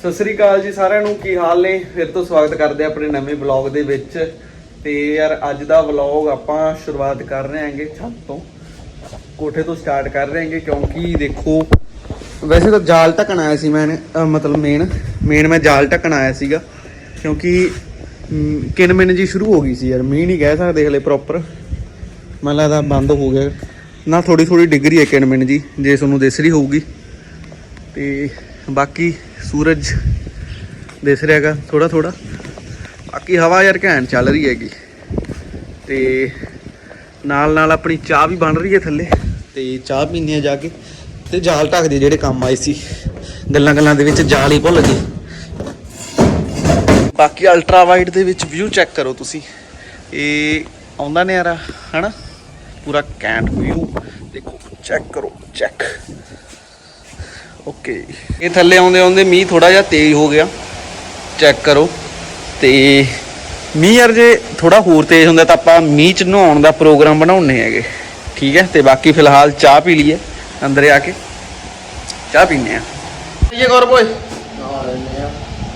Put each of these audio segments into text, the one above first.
ਸਤਿ ਸ੍ਰੀ ਅਕਾਲ ਜੀ ਸਾਰਿਆਂ ਨੂੰ, ਕੀ ਹਾਲ ਨੇ? ਫਿਰ ਤੋਂ ਸਵਾਗਤ ਕਰਦੇ ਆ ਆਪਣੇ ਨਵੇਂ ਵਲੌਗ ਦੇ ਵਿੱਚ। ਤੇ ਯਾਰ, ਅੱਜ ਦਾ ਵਲੌਗ ਆਪਾਂ ਸ਼ੁਰੂਆਤ ਕਰ ਰਹੇ ਹਾਂਗੇ ਛੱਤ ਤੋਂ। ਕੋਠੇ ਤੋਂ ਸਟਾਰਟ ਕਰ ਰਹੇ ਹਾਂਗੇ, ਕਿਉਂਕਿ ਦੇਖੋ, ਵੈਸੇ ਤਾਂ ਜਾਲ ਢੱਕਣ ਆਇਆ ਸੀ ਮੈਂ ਮਤਲਬ ਮੇਨ ਮੇਨ ਮੈਂ ਜਾਲ ਢੱਕਣ ਆਇਆ ਸੀਗਾ, ਕਿਉਂਕਿ ਕਿਨ ਮਿੰਨ ਜੀ ਸ਼ੁਰੂ ਹੋ ਗਈ ਸੀ ਯਾਰ, ਮੀਂਹ ਨਹੀਂ ਕਹਿ ਸਕਦੇ ਹਲੇ ਪ੍ਰੋਪਰ ਮੈਨੂੰ ਲੱਗਦਾ ਬੰਦ ਹੋ ਗਿਆ। ਨਾ ਥੋੜੀ ਥੋੜੀ ਡਿਗਰੀ ਹੈ ਕਿਨਮਿਨ ਜੀ, ਜੇ ਤੁਹਾਨੂੰ ਦਿਸ ਰਹੀ ਹੋਊਗੀ। ਤੇ ਬਾਕੀ ਸੂਰਜ ਦਿਸ ਰਿਹਾ ਹੈਗਾ ਥੋੜਾ ਥੋੜਾ ਬਾਕੀ ਹਵਾ ਯਾਰ ਘੈਂਟ ਚੱਲ ਰਹੀ ਹੈਗੀ। ਤੇ ਨਾਲ ਨਾਲ ਆਪਣੀ ਚਾਹ ਵੀ ਬਣ ਰਹੀ ਹੈ ਥੱਲੇ। ਤੇ ਚਾਹ ਪੀਂਦੇ ਆ ਜਾ ਕੇ। ਤੇ ਜਾਲ ਢੱਕਦੇ ਜਿਹੜੇ ਕੰਮ ਆਏ ਸੀ। ਗੱਲਾਂ ਗੱਲਾਂ ਦੇ ਵਿੱਚ ਜਾਲ ਹੀ ਭੁੱਲ ਗਏ। ਬਾਕੀ ਅਲਟਰਾ ਵਾਈਡ ਦੇ ਵਿੱਚ ਵਿਊ ਚੈੱਕ ਕਰੋ ਤੁਸੀਂ। ਇਹ ਆਉਂਦਾ ਨੇ ਯਾਰ ਹਨਾ? ਪੂਰਾ ਕੈਂਟ ਵਿਊ ਦੇਖੋ ਚੈੱਕ ਕਰੋ ਚੈੱਕ ਓਕੇ। ਇਹ ਥੱਲੇ ਆਉਂਦੇ ਆਉਂਦੇ ਮੀਂਹ ਥੋੜਾ ਜਿਹਾ ਤੇਜ਼ ਹੋ ਗਿਆ। ਚੈੱਕ ਕਰੋ। ਤੇ ਮੀਂਹ ਯਾਰ ਜੇ ਥੋੜਾ ਹੋਰ ਤੇਜ਼ ਹੁੰਦਾ ਤਾਂ ਆਪਾਂ ਮੀਂਹ ਚ ਨਹਾਉਣ ਦਾ ਪ੍ਰੋਗਰਾਮ ਬਣਾਉਣੇ ਹੈਗੇ। ਠੀਕ ਹੈ? ਤੇ ਬਾਕੀ ਫਿਲਹਾਲ ਚਾਹ ਪੀ ਲਈਏ ਅੰਦਰ ਆ ਕੇ। ਚਾਹ ਪੀਨੇ ਆ ਇਹ ਗੌਰਵ ਓਏ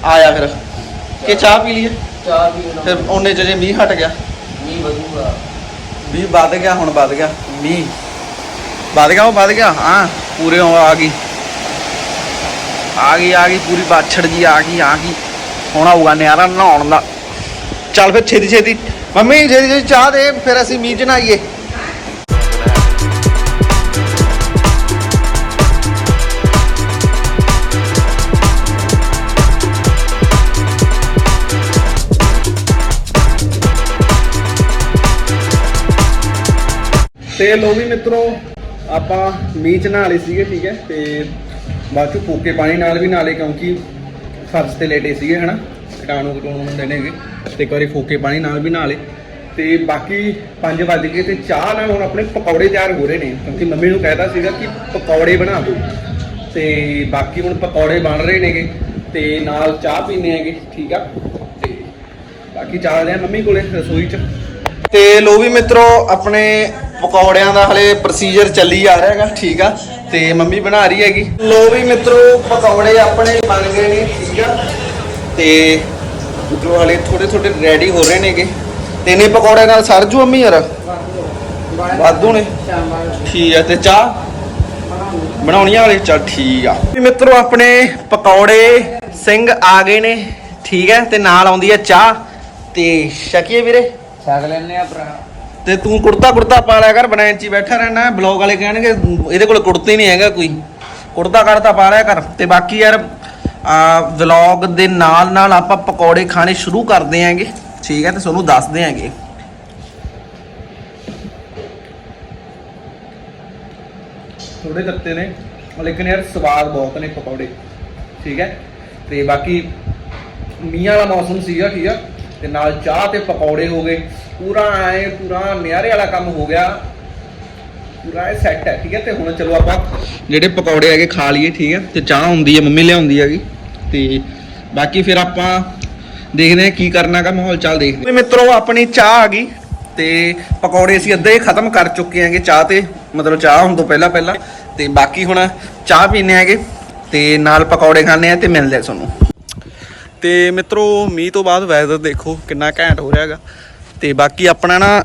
ਆਇਆ ਫਿਰ। ਕਿ ਚਾਹ ਪੀ ਲਈਏ? ਵੀ ਨਾ ਫਿਰ ਉਹਨੇ ਜੇ ਮੀਂਹ ਹਟ ਗਿਆ। ਨਹੀਂ ਵਧੂਗਾ। ਮੀਂਹ ਵੱਧ ਗਿਆ ਹੁਣ ਵੱਧ ਗਿਆ। ਮੀਂਹ। ਵੱਧ ਗਿਆ ਉਹ ਵੱਧ ਗਿਆ। ਹਾਂ ਪੂਰੇ ਆ ਗਈ। ਆ ਗਈ ਆ ਗਈ, ਪੂਰੀ ਬਾਛੜ ਜੀ ਆ ਗਈ ਆ ਗਈ। ਹੁਣ ਆਊਗਾ ਨਿਆਰਾ ਨਹਾਉਣ ਦਾ। ਚੱਲ ਫਿਰ ਛੇਤੀ ਛੇਤੀ। ਮੰਮੀ, ਛੇਤੀ ਛੇਤੀ ਚਾਹ ਦੇ, ਫਿਰ ਅਸੀਂ ਮੀਂਹ ਚ ਤੇ ਲੋ ਵੀ ਮਿੱਤਰੋ, ਆਪਾਂ ਮੀਂਹ ਚ ਨਹਾ ਲਏ ਸੀਗੇ, ਠੀਕ ਹੈ, ਤੇ ਬਾਅਦ ਚ ਫੂਕੇ ਪਾਣੀ ਨਾਲ ਵੀ ਨਹਾ ਲਏ ਕਿਉਂਕਿ ਫਰਸ਼ ਤੇ ਲੇਟੇ ਸੀਗੇ, ਹਨਾ? ਕੀਟਾਣੂ ਕੀਟਾਣੂ ਹੁੰਦੇ ਨੇਗੇ। ਤੇ ਇੱਕ ਵਾਰੀ ਫੂਕੇ ਪਾਣੀ ਨਾਲ ਵੀ ਨਹਾ ਲਏ ਤੇ ਬਾਕੀ 5 ਵੱਜ ਗਏ ਤੇ ਚਾਹ ਨਾਲ ਹੁਣ ਆਪਣੇ ਪਕੌੜੇ ਤਿਆਰ ਹੋ ਰਹੇ ਨੇ। ਕਿਉਂਕਿ ਮੰਮੀ ਨੂੰ ਕਹਿਦਾ ਸੀਗਾ ਕਿ ਪਕੌੜੇ ਬਣਾ ਦਿਓ। ਤੇ ਬਾਕੀ ਹੁਣ ਪਕੌੜੇ ਬਣ ਰਹੇ ਨੇਗੇ। ਤੇ ਨਾਲ ਚਾਹ ਪੀਨੇ ਹੈਗੇ, ਠੀਕ ਆ? ਤੇ ਬਾਕੀ ਚੱਲਦੇ ਆ ਮੰਮੀ ਕੋਲੇ ਰਸੋਈ ਚ। ਤੇ ਲੋ ਵੀ ਮਿੱਤਰੋ, ਆਪਣੇ ਪਕੌੜਿਆਂ ਦਾ ਹਲੇ ਪ੍ਰੋਸੀਜਰ ਚੱਲੀ ਆ ਰਿਹਾ ਹੈਗਾ, ਠੀਕ ਆ? ਤੇ ਮੰਮੀ ਬਣਾ ਰਹੀ ਹੈਗੀ। ਲੋ ਵੀ ਮਿੱਤਰੋ ਪਕੌੜੇ ਆਪਣੇ ਬਣ ਗਏ ਨੇ ਠੀਕ ਆ। ਤੇ ਮਿੱਤਰੋ ਹਲੇ ਥੋੜੇ ਥੋੜੇ ਰੈਡੀ ਹੋ ਰਹੇ ਨੇਗੇ। ਤੇ ਨੇ ਪਕੌੜੇ ਨਾਲ ਸਰਜੂ ਮੰਮੀ ਯਾਰ? ਵਾਧੂ ਨੇ। ਠੀਕ ਆ ਤੇ ਚਾਹ? ਬਣਾਉਣੀਆਂ ਵਾਲੇ ਚੱਲ ਠੀਕ ਆ। ਵੀ ਮਿੱਤਰੋ ਆਪਣੇ ਪਕੌੜੇ ਸਿੰਘ ਆ ਗਏ ਨੇ ਠੀਕ ਹੈ ਤੇ ਨਾਲ ਆਉਂਦੀ ਹੈ ਚਾਹ। ਤੇ ਸ਼ਕੀਏ ਵੀਰੇ? ਛਕ ਲੈਣੇ ਆ ਭਰਾ। ਤੇ ਤੂੰ ਕੁੜਤਾ ਕੁੜਤਾ ਪਾ ਲਿਆ ਕਰ, ਬਣਾਉਣ ਚ ਹੀ ਬੈਠਾ ਰਹਿਣਾ। ਬਲੌਗ ਵਾਲੇ ਕਹਿਣਗੇ, ਇਹਦੇ ਕੋਲ ਕੁੜਤੇ ਨਹੀਂ ਹੈਗਾ ਕੋਈ। ਕੁੜਤਾ ਕਰਤਾ ਪਾ ਲਿਆ ਕਰ। ਤੇ ਬਾਕੀ ਯਾਰ, ਆ ਵਲੌਗ ਦੇ ਨਾਲ ਨਾਲ ਆਪਾਂ ਪਕੌੜੇ ਖਾਣੇ ਸ਼ੁਰੂ ਕਰਦੇ ਆਂਗੇ ਠੀਕ ਹੈ, ਤੇ ਤੁਹਾਨੂੰ ਦੱਸਦੇ ਆਂਗੇ ਥੋੜੇ ਤੱਤੇ ਨੇ ਲੇਕਿਨ ਯਾਰ ਸਵਾਦ ਬਹੁਤ ਨੇ ਪਕੌੜੇ। ਠੀਕ ਹੈ, ਤੇ ਬਾਕੀ ਮੀਂਹ ਵਾਲਾ ਮੌਸਮ ਸੀਗਾ, ਠੀਕ ਆ। ਤੇ ਨਾਲ ਚਾਹ ਤੇ ਪਕੌੜੇ ਹੋ ਗਏ। ਪੂਰਾ ਐ, ਪੂਰਾ ਨਿਆਰੇ ਵਾਲਾ ਕੰਮ ਹੋ ਗਿਆ। ਪੂਰਾ ਇਹ ਸੈੱਟ ਹੈ, ਠੀਕ ਹੈ? ਤੇ ਹੁਣ ਚਲੋ ਆਪਾਂ ਜਿਹੜੇ ਪਕੌੜੇ ਹੈਗੇ ਖਾ ਲਈਏ, ਠੀਕ ਹੈ? ਤੇ ਚਾਹ ਹੁੰਦੀ ਹੈ, ਮੰਮੀ ਲਿਆਉਂਦੀ ਹੈਗੀ। ਤੇ ਬਾਕੀ ਫਿਰ ਆਪਾਂ ਦੇਖਦੇ ਹਾਂ ਕੀ ਕਰਨਾਗਾ ਮਾਹੌਲ ਚੱਲ ਦੇਖਦੇ ਹਾਂ। ਮਿੱਤਰੋ, ਆਪਣੀ ਚਾਹ ਆ ਗਈ। ਤੇ ਪਕੌੜੇ ਅਸੀਂ ਅੱਧੇ ਖਤਮ ਕਰ ਚੁੱਕੇ ਹੈਗੇ ਚਾਹ ਤੇ, ਮਤਲਬ ਚਾਹ ਹੁਣ ਤੋਂ ਪਹਿਲਾਂ ਪਹਿਲਾਂ। ਤੇ ਬਾਕੀ ਹੁਣ ਚਾਹ ਪੀਨੇ ਹੈਗੇ। ਤੇ ਨਾਲ ਪਕੌੜੇ ਖਾਣੇ ਆ ਤੇ ਮਿਲਦੇ ਆ ਤੁਹਾਨੂੰ। ਤੇ ਮਿੱਤਰੋ, ਮੀਂਹ ਤੋਂ ਬਾਅਦ ਵੈਦਰ ਦੇਖੋ ਕਿੰਨਾ ਘੈਂਟ ਹੋ ਰਿਹਾ ਹੈਗਾ। ਤੇ ਬਾਕੀ ਆਪਣਾ ਨਾ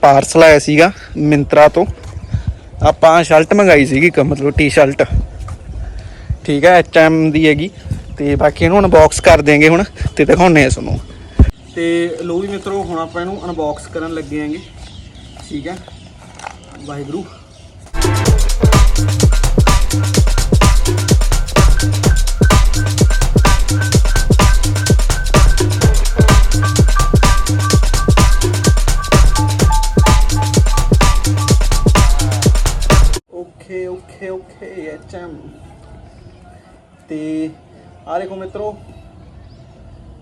ਪਾਰਸਲ ਆਇਆ ਸੀਗਾ ਮਿੰਤਰਾ ਤੋਂ। ਆਪਾਂ ਸ਼ਰਟ ਮੰਗਾਈ ਸੀਗੀ ਇੱਕ, ਮਤਲਬ ਟੀ-ਸ਼ਰਟ ਠੀਕ ਹੈ ਐਮ ਦੀ ਹੈਗੀ। ਤੇ ਬਾਕੀ ਇਹਨੂੰ ਅਨਬਾਕਸ ਕਰ ਦੇਂਗੇ ਹੁਣ ਤੇ ਦਿਖਾਉਣੇ ਆ ਤੁਹਾਨੂੰ। ਤੇ ਲੋ ਵੀ ਮਿੱਤਰੋ, ਹੁਣ ਆਪਾਂ ਇਹਨੂੰ ਅਨਬਾਕਸ ਕਰਨ ਲੱਗੇ ਆਂਗੇ। ਠੀਕ ਹੈ ਵਾਹਿਗੁਰੂ। ਐਚਐਮ ਤੇ ਆ ਦੇਖੋ ਮਿੱਤਰੋ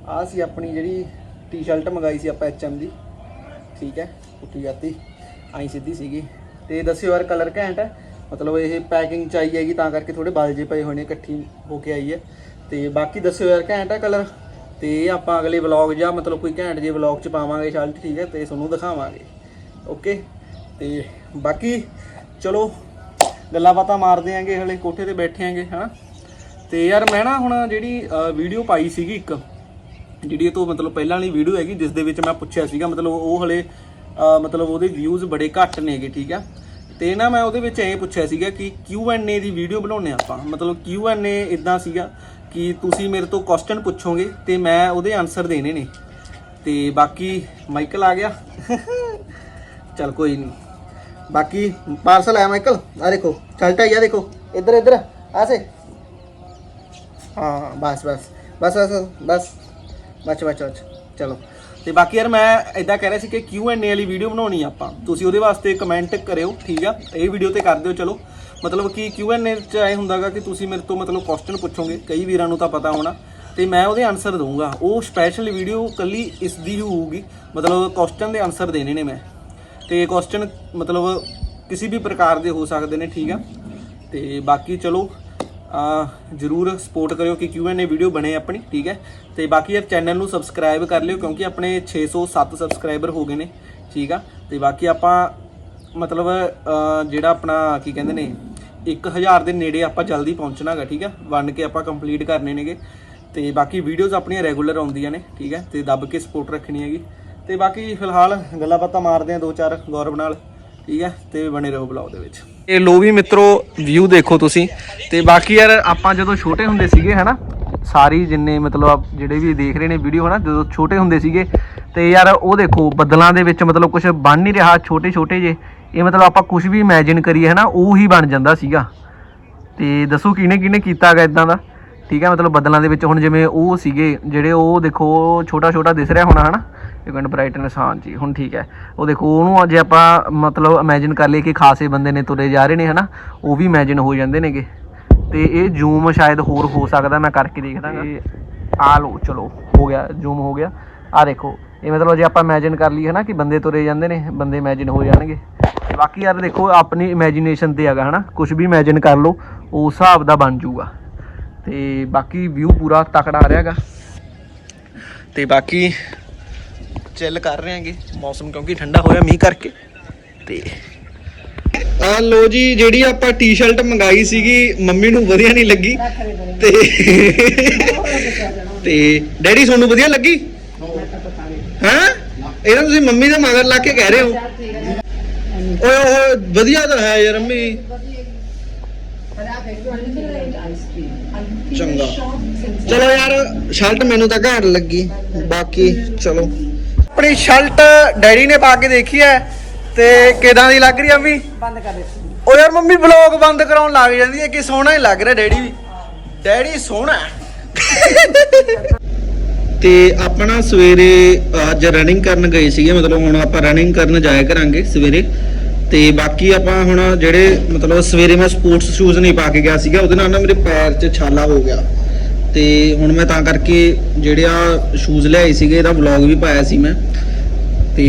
ਆ ਸੀ ਆਪਣੀ ਜਿਹੜੀ ਟੀ-ਸ਼ਰਟ ਮੰਗਾਈ ਸੀ ਆਪਾਂ ਐਚਐਮ ਦੀ। ਠੀਕ ਹੈ ਉੱਠੀ ਜਾਂਦੀ ਆਈ ਸਿੱਧੀ ਸੀਗੀ। ਤੇ ਦੱਸਿਓ ਯਾਰ ਕਲਰ ਘੈਂਟ ਹੈ? ਮਤਲਬ ਇਹ ਪੈਕਿੰਗ ਚ ਆਈ ਹੈਗੀ, ਤਾਂ ਕਰਕੇ ਥੋੜੇ ਬਲ ਜੇ ਪਏ ਹੋਏ ਨੇ, ਇਕੱਠੀ ਹੋ ਕੇ ਆਈ ਹੈ। ਤੇ ਬਾਕੀ ਦੱਸਿਓ ਯਾਰ ਘੈਂਟ ਹੈ ਕਲਰ ਤੇ ਆਪਾਂ ਅਗਲੇ ਵਲੌਗ ਜਾਂ ਮਤਲਬ ਕੋਈ ਘੈਂਟ ਜੇ ਵਲੌਗ ਚ ਪਾਵਾਂਗੇ ਸ਼ਰਟ ਠੀਕ ਹੈ, ਤੇ ਤੁਹਾਨੂੰ ਦਿਖਾਵਾਂਗੇ। ਓਕੇ ਤੇ ਬਾਕੀ, ਚਲੋ ਗੱਲਾਂ ਬਾਤਾਂ ਮਾਰਦੇ ਆਂਗੇ, ਹਲੇ ਕੋਠੇ ਤੇ ਬੈਠੇ ਆਂਗੇ, ਹਨਾ? ਤੇ ਯਾਰ ਮੈਂ ਨਾ ਹੁਣ ਜਿਹੜੀ ਵੀਡੀਓ ਪਾਈ ਸੀਗੀ ਇੱਕ, ਜਿਹੜੀ ਇਹ ਤੋਂ ਮਤਲਬ ਪਹਿਲਾਂ ਵਾਲੀ ਵੀਡੀਓ ਹੈਗੀ, ਜਿਸ ਦੇ ਵਿੱਚ ਮੈਂ ਪੁੱਛਿਆ ਸੀਗਾ, ਮਤਲਬ ਉਹ ਹਲੇ ਮਤਲਬ ਉਹਦੇ ਵਿਊਜ਼ ਬੜੇ ਘੱਟ ਨੇਗੇ ਠੀਕ ਆ? ਤੇ ਨਾ ਮੈਂ ਉਹਦੇ ਵਿੱਚ ਇਹ ਪੁੱਛਿਆ ਸੀਗਾ ਕਿ Q&A ਦੀ ਵੀਡੀਓ ਬਣਾਉਣੇ ਆਪਾਂ। ਮਤਲਬ Q&A ਇਦਾਂ ਸੀਗਾ ਕਿ ਤੁਸੀਂ ਮੇਰੇ ਤੋਂ ਕੁਐਸਚਨ ਪੁੱਛੋਗੇ ਤੇ ਮੈਂ ਉਹਦੇ ਆਨਸਰ ਦੇਣੇ ਨੇ। ਤੇ ਬਾਕੀ ਮਾਈਕਲ ਆ ਗਿਆ। ਚਲ ਕੋਈ ਨਹੀਂ ਬਾਕੀ ਪਾਰਸਲ पार्सल ਮਾਈਕਲ माइकल ਦੇਖੋ देखो चलता ही ਦੇਖੋ, ਇੱਧਰ ਇੱਧਰ ऐसे ਹਾਂ, ਬਸ ਬਸ ਬਸ ਬਸ ਬਸ ਬਸ ਬਸ ਬਚ ਚਲੋ। ਤੇ ਬਾਕੀ ਯਾਰ ਮੈਂ ਇਦਾਂ ਕਹਿ ਰਿਹਾ ਸੀ ਕਿ ਕਿਊ ਐਂਡ ਏ ਵਾਲੀ ਵੀਡੀਓ ਬਣਾਉਣੀ ਆ ਆਪਾਂ। ਤੁਸੀਂ ਉਹਦੇ ਵਾਸਤੇ ਕਮੈਂਟ ਕਰਿਓ, ਠੀਕ ਆ? ਇਹ ਵੀਡੀਓ ਤੇ ਕਰ ਦਿਓ, ਚਲੋ। ਮਤਲਬ ਕਿ ਕਿਊ ਐਂਡ ਏ ਚ ਇਹ ਹੁੰਦਾਗਾ ਕਿ ਤੁਸੀਂ ਮੇਰੇ ਤੋਂ ਮਤਲਬ ਕੁਐਸਚਨ ਪੁੱਛੋਗੇ, ਕਈ ਵੀਰਾਂ ਨੂੰ ਤਾਂ ਪਤਾ ਹੋਣਾ। ਤੇ ਮੈਂ ਉਹਦੇ ਆਨਸਰ ਦਊਂਗਾ। ਉਹ ਸਪੈਸ਼ਲ ਵੀਡੀਓ ਕੱਲੀ ਇਸ ਦੀ ਹੋਊਗੀ। ਮਤਲਬ ਕੁਐਸਚਨ ਦੇ ਆਨਸਰ ਦੇਣੇ ਨੇ ਮੈਂ। ਤੇ ਕੁਐਸਚਨ ਮਤਲਬ ਕਿਸੇ ਵੀ ਪ੍ਰਕਾਰ ਦੇ ਹੋ ਸਕਦੇ ਨੇ, ਠੀਕ ਆ? ਤੇ ਬਾਕੀ ਚਲੋ, ਆ, ਜਰੂਰ ਸਪੋਰਟ ਕਰਿਓ ਕਿ Q&A ਵੀਡੀਓ ਬਣੇ ਆਪਣੀ, ਠੀਕ ਹੈ ਤੇ ਬਾਕੀ ਯਾਰ ਚੈਨਲ ਨੂੰ ਸਬਸਕ੍ਰਾਈਬ ਕਰ ਲਿਓ ਕਿਉਂਕਿ ਆਪਣੇ 607 ਸਬਸਕ੍ਰਾਈਬਰ ਹੋ ਗਏ ਨੇ, ਠੀਕ ਆ? ਤੇ ਬਾਕੀ ਆਪਾਂ ਮਤਲਬ ਜਿਹੜਾ ਆਪਣਾ ਕੀ ਕਹਿੰਦੇ ਨੇ 1000 ਦੇ ਨੇੜੇ ਆਪਾਂ ਜਲਦੀ ਪਹੁੰਚਣਾਗਾ ਠੀਕ ਆ? ਵੰਡ ਕੇ ਆਪਾਂ ਕੰਪਲੀਟ ਕਰਨੇ ਨੇਗੇ। ਤੇ ਬਾਕੀ ਵੀਡੀਓਜ਼ ਆਪਣੀਆਂ ਰੈਗੂਲਰ ਆਉਂਦੀਆਂ ਨੇ, ਠੀਕ ਹੈ ਤੇ ਦੱਬ ਕੇ ਸਪੋਰਟ ਰੱਖਣੀ ਹੈਗੀ। ਤੇ ਬਾਕੀ ਫਿਲਹਾਲ ਗੱਲਾਂ ਬਾਤਾਂ ਮਾਰਦੇ ਆ ਦੋ ਚਾਰ, ਗੌਰਵ ਨਾਲ, ਠੀਕ ਹੈ? ਤੇ ਬਣੇ ਰਹੋ ਬਲੌਗ ਦੇ ਵਿੱਚ। ਇਹ ਲੋ ਵੀ ਮਿੱਤਰੋ ਵਿਊ ਦੇਖੋ ਤੁਸੀਂ। ਤੇ ਬਾਕੀ ਯਾਰ, ਆਪਾਂ ਜਦੋਂ ਛੋਟੇ ਹੁੰਦੇ ਸੀਗੇ, ਹਨਾ, ਸਾਰੀ ਜਿੰਨੇ ਮਤਲਬ ਆਪ ਜਿਹੜੇ ਵੀ ਦੇਖ ਰਹੇ ਨੇ ਵੀਡੀਓ ਹਨਾ, ਜਦੋਂ ਛੋਟੇ ਹੁੰਦੇ ਸੀਗੇ, ਤੇ ਯਾਰ ਉਹ ਦੇਖੋ, ਬੱਦਲਾਂ ਦੇ ਵਿੱਚ ਮਤਲਬ ਕੁਝ ਬਣ ਨਹੀਂ ਰਿਹਾ ਛੋਟੇ ਛੋਟੇ ਜੇ। ਇਹ ਮਤਲਬ ਆਪਾਂ ਕੁਝ ਵੀ ਇਮੇਜਿਨ ਕਰੀਏ, ਹਨਾ, ਉਹ ਹੀ ਬਣ ਜਾਂਦਾ ਸੀਗਾ। ਤੇ ਦੱਸੋ ਕਿਹਨੇ ਕਿਹਨੇ ਕੀਤਾ ਹੈਗਾ ਇਦਾਂ ਦਾ? ਠੀਕ ਹੈ, ਮਤਲਬ ਬੱਦਲਾਂ ਦੇ ਵਿੱਚ ਹੁਣ ਜਿਵੇਂ ਉਹ ਸੀਗੇ, ਜਿਹੜੇ ਉਹ ਦੇਖੋ ਛੋਟਾ ਛੋਟਾ ਦਿਸ ਰਿਹਾ ਹੋਣਾ, ਹਨਾ। ਇੱਕ ਮਿੰਟ ਬ੍ਰਾਈਟਨੈਸ ਹਾਂ ਜੀ ਹੁਣ ਠੀਕ ਹੈ। ਉਹ ਦੇਖੋ ਉਹਨੂੰ ਜੇ ਆਪਾਂ ਮਤਲਬ ਇਮੇਜਿਨ ਕਰ ਲਈਏ ਕਿ ਖਾਸੇ ਬੰਦੇ ਨੇ ਤੁਰੇ ਜਾ ਰਹੇ ਨੇ ਹਨਾ? ਉਹ ਵੀ ਇਮੇਜਿਨ ਹੋ ਜਾਂਦੇ ਨੇਗੇ। ਤੇ ਇਹ ਜ਼ੂਮ ਸ਼ਾਇਦ ਹੋਰ ਹੋ ਸਕਦਾ ਮੈਂ ਕਰਕੇ ਦੇਖਦਾਗਾ। ਆ ਲੋ ਚਲੋ ਹੋ ਗਿਆ ਜ਼ੂਮ ਹੋ ਗਿਆ। ਆ ਦੇਖੋ ਇਹ ਮਤਲਬ ਜੇ ਆਪਾਂ ਇਮੇਜਿਨ ਕਰ ਲਈਏ ਹਨਾ ਕਿ ਬੰਦੇ ਤੁਰੇ ਜਾਂਦੇ ਨੇ ਬੰਦੇ ਇਮੇਜਿਨ ਹੋ ਜਾਣਗੇ। ਬਾਕੀ ਯਾਰ ਦੇਖੋ ਆਪਣੀ ਇਮੇਜਿਨੇਸ਼ਨ ਤੇ ਹੈਗਾ ਹਨਾ? ਕੁਝ ਵੀ ਇਮੇਜਿਨ ਕਰ ਲਓ ਉਸ ਹਿਸਾਬ ਦਾ ਬਣ ਜਾਊਗਾ। ਤੇ ਬਾਕੀ ਵਿਊ ਪੂਰਾ ਤਕੜਾ ਆ ਰਿਹਾਗਾ ਤੇ ਬਾਕੀ ਚਿੱਲ ਕਰ ਰਹੇ ਆਂਗੇ ਮੌਸਮ ਕਿਉਂਕਿ ਠੰਡਾ ਹੋਇਆ ਮੀਂਹ ਕਰਕੇ, ਤੇ ਆ ਲੋ ਜੀ, ਜਿਹੜੀ ਆਪਾਂ ਟੀ-ਸ਼ਰਟ ਮੰਗਾਈ ਸੀਗੀ, ਮੰਮੀ ਨੂੰ ਵਧੀਆ ਨਹੀਂ ਲੱਗੀ, ਤੇ ਤੇ ਡੈਡੀ ਤੁਹਾਨੂੰ ਵਧੀਆ ਲੱਗੀ? ਹਾਂ? ਇਹਨਾਂ ਤੁਸੀਂ ਮੰਮੀ ਦੇ ਮਗਰ ਲਾ ਕੇ ਕਹਿ ਰਹੇ ਹੋ। ਓਏ ਓਏ, ਵਧੀਆ ਤਾਂ ਹੈ ਯਾਰ ਮੰਮੀ ਚੰਗਾ। ਚਲੋ ਯਾਰ ਸ਼ਰਟ ਮੈਨੂੰ ਤਾਂ ਘੈਂਟ ਲੱਗੀ, ਬਾਕੀ ਚਲੋ। ਆਪਣੀ ਸ਼ਰਟ ਡੈਡੀ ਨੇ ਪਾ ਕੇ ਦੇਖੀ ਐ ਤੇ ਕਿਦਾਂ ਦੀ ਲੱਗ ਰਹੀ ਆ ਮੰਮੀ ਬੰਦ ਕਰ ਦੇ ਓ ਯਾਰ ਮੰਮੀ ਵਲੌਗ ਬੰਦ ਕਰਾਉਣ ਲੱਗ ਜਾਂਦੀ ਹੈ ਕਿ ਸੋਹਣਾ ਹੀ ਲੱਗ ਰਿਹਾ ਡੈਡੀ ਵੀ। ਡੈਡੀ ਸੋਹਣਾ ਹੈ। ਤੇ ਆਪਣਾ ਸਵੇਰੇ ਅੱਜ ਰਨਿੰਗ ਕਰਨ ਗਏ ਸੀਗੇ ਮਤਲਬ ਹੁਣ ਆਪਾਂ ਰਨਿੰਗ ਕਰਨ ਜਾਇਆ ਕਰਾਂਗੇ ਸਵੇਰੇ। ਤੇ ਬਾਕੀ ਆਪਾਂ ਹੁਣ ਜਿਹੜੇ ਮਤਲਬ ਸਵੇਰੇ ਮੈਂ ਸਪੋਰਟਸ ਸ਼ੂਜ਼ ਨਹੀਂ ਪਾ ਕੇ ਗਿਆ ਸੀਗਾ ਉਹਦੇ ਨਾਲ ਨਾ ਮੇਰੇ ਪੈਰ 'ਚ ਛਾਲਾ ਹੋ ਗਿਆ। ਤੇ ਹੁਣ ਮੈਂ ਤਾਂ ਕਰਕੇ ਜਿਹੜੇ ਆ ਸ਼ੂਜ਼ ਲਿਆਏ ਸੀਗੇ, ਇਹਦਾ ਵਲੌਗ ਵੀ ਪਾਇਆ ਸੀ ਮੈਂ। ਤੇ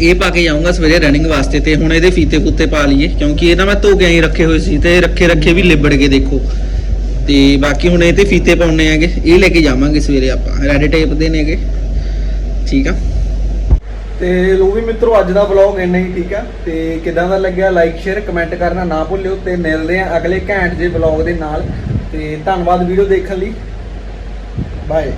ਇਹ ਪਾ ਕੇ ਜਾਊਂਗਾ ਸਵੇਰੇ ਰਨਿੰਗ ਵਾਸਤੇ ਤੇ ਹੁਣ ਇਹਦੇ ਫੀਤੇ ਕੁੱਤੇ ਪਾ ਲਈਏ, ਕਿਉਂਕਿ ਇਹ ਨਾ ਮੈਂ ਧੋ ਕੇ ਹੀ ਰੱਖੇ ਹੋਏ ਸੀ ਤੇ ਰੱਖੇ ਰੱਖੇ ਵੀ ਲਿਬੜ ਗਏ ਦੇਖੋ। ਤੇ ਬਾਕੀ ਹੁਣ ਇਹ ਤੇ ਫੀਤੇ ਪਾਉਣੇ ਆਗੇ ਇਹ ਲੈ ਕੇ ਜਾਵਾਂਗੇ ਸਵੇਰੇ ਆਪਾਂ ਰੈਡ ਟੇਪ ਦੇ ਨੇਗੇ। ਠੀਕ ਆ? ਤੇ ਲੋ ਵੀ ਮਿੱਤਰੋ, ਅੱਜ ਦਾ ਵਲੌਗ ਇੰਨਾ ਹੀ, ਠੀਕ ਆ? ਤੇ ਕਿਦਾਂ ਦਾ ਲੱਗਿਆ ਲਾਈਕ ਸ਼ੇਅਰ ਕਮੈਂਟ ਕਰਨਾ ਨਾ ਭੁੱਲਿਓ ਤੇ ਮਿਲਦੇ ਆ ਅਗਲੇ ਘੈਂਟ ਜੇ ਵਲੌਗ ਦੇ ਨਾਲ। ਤੇ ਧੰਨਵਾਦ ਵੀਡੀਓ ਦੇਖਣ ਲਈ। ਬਾਏ